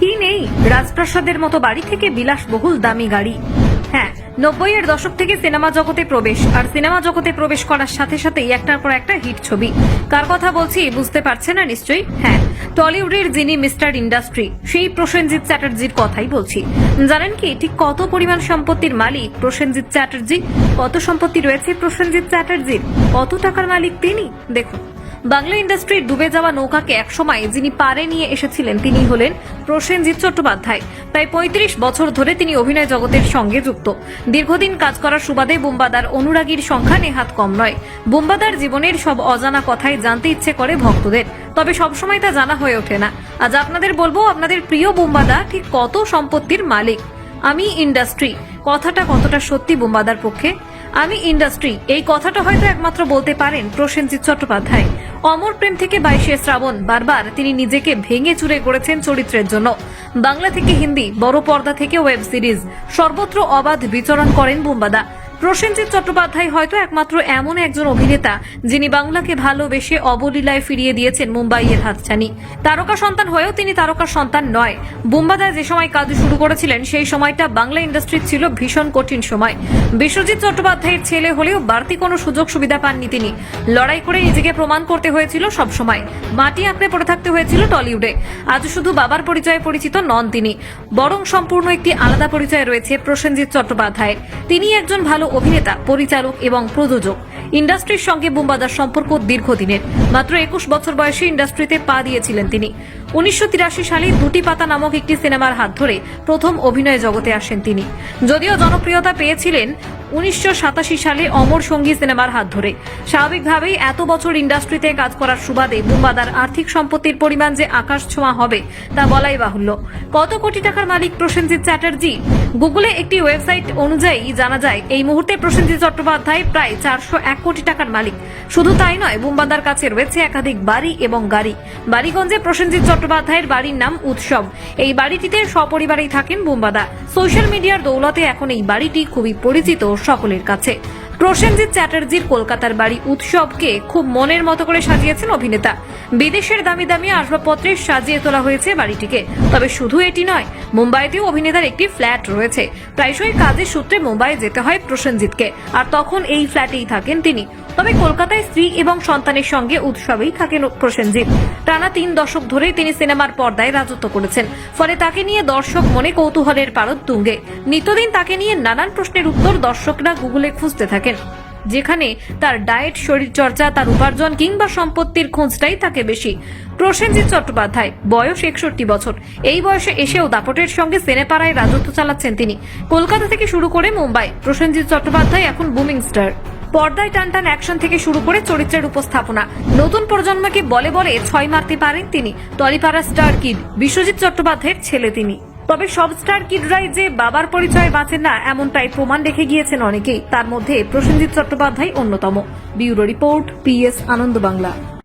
কি নেই? রাজপ্রাসাদের মতো বাড়ি থেকে বিলাসবহুল দামি গাড়ি। হ্যাঁ নব্বই এর দশক থেকে সিনেমা জগতে প্রবেশ, আর সিনেমা জগতে প্রবেশ করার সাথে সাথেই একটার পর একটা হিট ছবি। কার কথা বলছি, বুঝতে পারছে না নিশ্চয়ই? হ্যাঁ টলিউডের যিনি মিস্টার ইন্ডাস্ট্রি, সেই প্রসেনজিৎ চ্যাটার্জির কথাই বলছি। জানেন কি, ঠিক কত পরিমাণ সম্পত্তির মালিক প্রসেনজিৎ চ্যাটার্জি? কত সম্পত্তি রয়েছে প্রসেনজিৎ চ্যাটার্জির? কত টাকার মালিক তিনি? দেখুন, বাংলা ইন্ডাস্ট্রির ডুবে যাওয়া নৌকাকে একসময় যিনি পারে নিয়ে এসেছিলেন তিনি হলেন প্রসেনজিৎ চট্টোপাধ্যায়। প্রায় পঁয়ত্রিশ বছর ধরে তিনি অভিনয় জগতের সঙ্গে যুক্ত। দীর্ঘদিন কাজ করার সুবাদে বুম্বাদার অনুরাগীর সংখ্যা নেহাত কম নয়। বুম্বাদার জীবনের সব অজানা কথাই জানতে ইচ্ছে করে ভক্তদের। তবে সবসময় তা জানা হয়ে ওঠে না। আজ আপনাদের বলব, আপনাদের প্রিয় বুম্বাদা ঠিক কত সম্পত্তির মালিক? আমি ইন্ডাস্ট্রি। কথাটা কতটা সত্যি বুম্বাদার পক্ষে? আমি ইন্ডাস্ট্রি, এই কথাটা হয়তো একমাত্র বলতে পারেন প্রসেনজিৎ চট্টোপাধ্যায়। অমর প্রেম থেকে বাইশে শ্রাবণ, বারবার তিনি নিজেকে ভেঙে চুরে গড়েছেন চরিত্রের জন্য। বাংলা থেকে হিন্দি, বড় পর্দা থেকে ওয়েব সিরিজ, সর্বত্র অবাধ বিচরণ করেন বুম্বাদা। প্রসেনজিৎ চট্টোপাধ্যায় হয়তো একমাত্র এমন একজন অভিনেতা যিনি বাংলাকে ভালোবেসে অবলীলায় ফিরিয়ে দিয়েছেন মুম্বাইয়ের হাতছানি। তারকা সন্তান হয়েও তিনি তারকা সন্তান নয়। বুম্বাদা যে সময় কাজ শুরু করেছিলেন, সেই সময়টা বাংলা ইন্ডাস্ট্রির ছিল ভীষণ কঠিন সময়। বিশ্বজিৎ চট্টোপাধ্যায়ের ছেলে হলেও বাড়তি কোনো সুযোগ সুবিধা পাননি তিনি। লড়াই করে নিজেকে প্রমাণ করতে হয়েছিল সব সময় মাটি আঁকড়ে পড়ে থাকতে হয়েছিল টলিউডে। আজ শুধু বাবার পরিচয়ে পরিচিত নন তিনি। বরং সম্পূর্ণ একটি আলাদা পরিচয় রয়েছে প্রসেনজিৎ চট্টোপাধ্যায়ের। তিনি একজন ভালো অভিনেতা, পরিচালক এবং প্রযোজক। ইন্ডাস্ট্রির সঙ্গে বুম্বাদার সম্পর্ক দীর্ঘদিনের। মাত্র একুশ বছর বয়সে ইন্ডাস্ট্রিতে পা দিয়েছিলেন তিনি। উনিশশো তিরাশি সালে দুটি পাতা নামক একটি সিনেমার হাত ধরে প্রথম অভিনয় জগতে আসেন তিনি। যদিও জনপ্রিয়তা পেয়েছিলেন উনিশশো সাতাশি সালে অমর সঙ্গী সিনেমার হাত ধরে। স্বাভাবিকভাবেই এত বছর ইন্ডাস্ট্রিতে কাজ করার সুবাদে বুম্বাদার আর্থিক সম্পত্তির পরিমাণ যে আকাশ ছোঁয়া হবে, তা বলাই বাহুল্য। কত কোটি টাকার মালিক প্রসেনজিৎ চ্যাটার্জি? গুগলে একটি ওয়েবসাইট অনুযায়ী জানা যায়, এই মুহূর্তে প্রসেনজিৎ চট্টোপাধ্যায় প্রায় চারশো এক কোটি টাকার মালিক। শুধু তাই নয়, বুম্বাদার কাছে রয়েছে একাধিক বাড়ি এবং গাড়ি। বাড়িগঞ্জে প্রসেনজিৎ চট্টোপাধ্যায়ের বাড়ির নাম উৎসব। এই বাড়িটিতে সপরিবারেই থাকেন বুম্বাদা। সোশ্যাল মিডিয়ার দৌলতে এখন এই বাড়িটি খুবই পরিচিত সকলের কাছে। প্রসেনজিৎ চ্যাটার্জির কলকাতার বাড়ি উৎসবকে খুব মনের মতো করে সাজিয়েছেন অভিনেতা। বিদেশের দামি দামি আসবাবপত্রে সাজিয়ে তোলা হয়েছে বাড়িটিকে। তবে শুধু এটি নয়, মুম্বাইতেও অভিনেতার একটি ফ্ল্যাট রয়েছে। প্রায়শই কাজের সূত্রে মুম্বাই যেতে হয় প্রসেনজিৎকে। আর তখন এই ফ্ল্যাটেই থাকেন তিনি। তবে কলকাতায় স্ত্রী এবং সন্তানের সঙ্গে উৎসবেই থাকেন প্রসেনজিৎ। টানা তিন দশক ধরেই তিনি সিনেমার পর্দায় রাজত্ব করেছেন। ফলে তাকে নিয়ে দর্শক মনে কৌতূহলের পারদ তুঙ্গে। নিত্যদিন তাকে নিয়ে নানান প্রশ্নের উত্তর দর্শকরা গুগলে খুঁজতে থাকেন। যেখানে তার ডায়েট, শরীরচর্চা, তার উপার্জন কিংবা সম্পত্তির খোঁজটাই থাকে বেশি। প্রসেনজিৎ চট্টোপাধ্যায়, বয়স একষট্টি বছর। এই বয়সে এসেও দাপটের সঙ্গে সেনেপাড়ায় রাজত্ব চালাচ্ছেন তিনি। কলকাতা থেকে শুরু করে মুম্বাই। প্রসেনজিৎ চট্টোপাধ্যায় এখন বুমিং স্টার। পর্দায় টানটান টান অ্যাকশন থেকে শুরু করে চরিত্রের উপস্থাপনা। নতুন প্রজন্মকে বলে বলে ছয় মারতে পারেন তিনি। টলিপাড়া স্টার কিড বিশ্বজিৎ চট্টোপাধ্যায়ের ছেলে তিনি। তবে সব স্টার কিডরাই যে বাবার পরিচয় বাঁচেন না, এমনটাই প্রমাণ রেখে গিয়েছেন অনেকেই। তার মধ্যে প্রসেনজিৎ চট্টোপাধ্যায় অন্যতম। Bureau report PS Ananda Bangla.